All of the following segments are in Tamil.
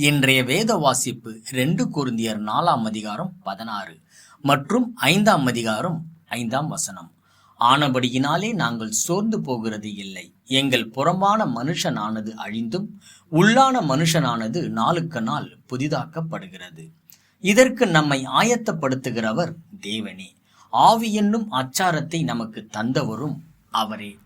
இன்றைய வேத வாசிப்பு ரெண்டு குருந்தியர் நாலாம் அதிகாரம் பதினாறு மற்றும் ஐந்தாம் அதிகாரம் ஐந்தாம் வசனம். ஆனபடியினாலே நாங்கள் சோர்ந்து போகிறது இல்லை. எங்கள் புறம்பான மனுஷனானது அழிந்தும் உள்ளான மனுஷனானது நாளுக்கு நாள் புதிதாக்கப்படுகிறது. இதற்கு நம்மை ஆயத்தப்படுத்துகிறவர் தேவனே. ஆவி என்னும் அச்சாரத்தை நமக்கு தந்தவரும் அவரே.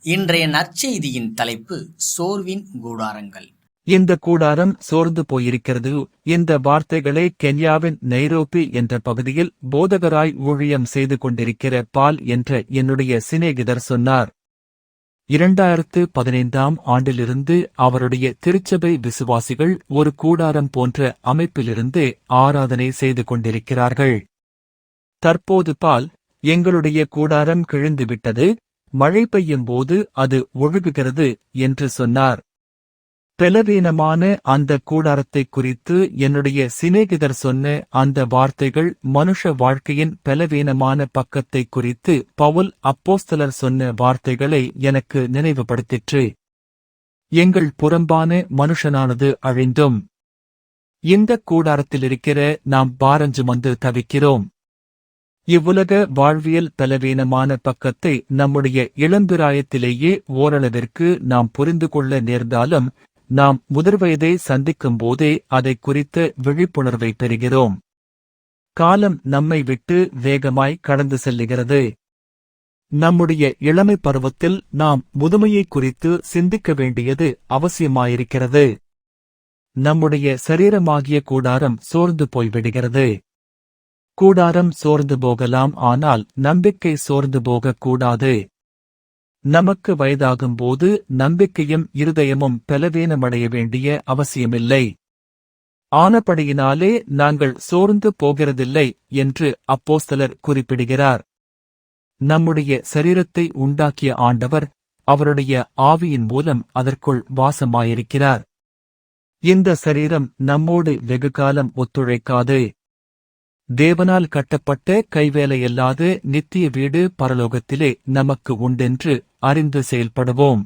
இன்றைய நற்செய்தியின் தலைப்பு சோர்வின் கூடாரங்கள். இந்த கூடாரம் சோர்ந்து போயிருக்கிறது இந்த வார்த்தைகளை கென்யாவின் நைரோபி என்ற பகுதியில் போதகராய் ஊழியம் செய்து கொண்டிருக்கிற பால் என்ற என்னுடைய சிநேகிதர் சொன்னார். இரண்டாயிரத்து பதினைந்தாம் ஆண்டிலிருந்து அவருடைய திருச்சபை விசுவாசிகள் ஒரு கூடாரம் போன்ற அமைப்பிலிருந்து ஆராதனை செய்து கொண்டிருக்கிறார்கள். தற்போது பால் எங்களுடைய கூடாரம் கிழிந்துவிட்டது மழை பெய்யும் போது அது ஒழுகுகிறது என்று சொன்னார். பலவீனமான அந்த கூடாரத்தை குறித்து என்னுடைய சிநேகிதர் சொன்ன அந்த வார்த்தைகள் மனுஷ வாழ்க்கையின் பலவீனமான பக்கத்தை குறித்து பவுல் அப்போஸ்தலர் சொன்ன வார்த்தைகளை எனக்கு நினைவுபடுத்திற்று. எங்கள் புறம்பான மனுஷனானது அழிந்தும் இந்த கூடாரத்திலிருக்கிற நாம் பாரஞ்சு வந்து தவிக்கிறோம். இவ்வுலக வாழ்வியல் பலவீனமான பக்கத்தை நம்முடைய இளம்பிராயத்திலேயே ஓரளவிற்கு நாம் புரிந்து கொள்ள நேர்ந்தாலும் நாம் முதிர்வயதை சந்திக்கும் போதே அதை குறித்த விழிப்புணர்வை பெறுகிறோம். காலம் நம்மை விட்டு வேகமாய் கடந்து செல்லுகிறது. நம்முடைய இளமை பருவத்தில் நாம் முதுமையை குறித்து சிந்திக்க வேண்டியது அவசியமாயிருக்கிறது. நம்முடைய சரீரமாகிய கூடாரம் சோர்ந்து போய்விடுகிறது. கூடாரம் சோர்ந்து போகலாம் ஆனால் நம்பிக்கை சோர்ந்து போகக்கூடாது. நமக்கு வயதாகும்போது நம்பிக்கையும் இருதயமும் பலவீனமடைய வேண்டிய அவசியமில்லை. ஆனபடியினாலே நாங்கள் சோர்ந்து போகிறதில்லை என்று அப்போஸ்தலர் குறிப்பிடுகிறார். நம்முடைய சரீரத்தை உண்டாக்கிய ஆண்டவர் அவருடைய ஆவியின் மூலம் அதற்குள் வாசமாயிருக்கிறார். இந்த சரீரம் நம்மோடு வெகுகாலம் ஒத்துழைக்காது. தேவனால் கட்டப்பட்ட கைவேலையல்லாத நித்திய வீடு பரலோகத்திலே நமக்கு உண்டென்று அறிந்து செயல்படுவோம்.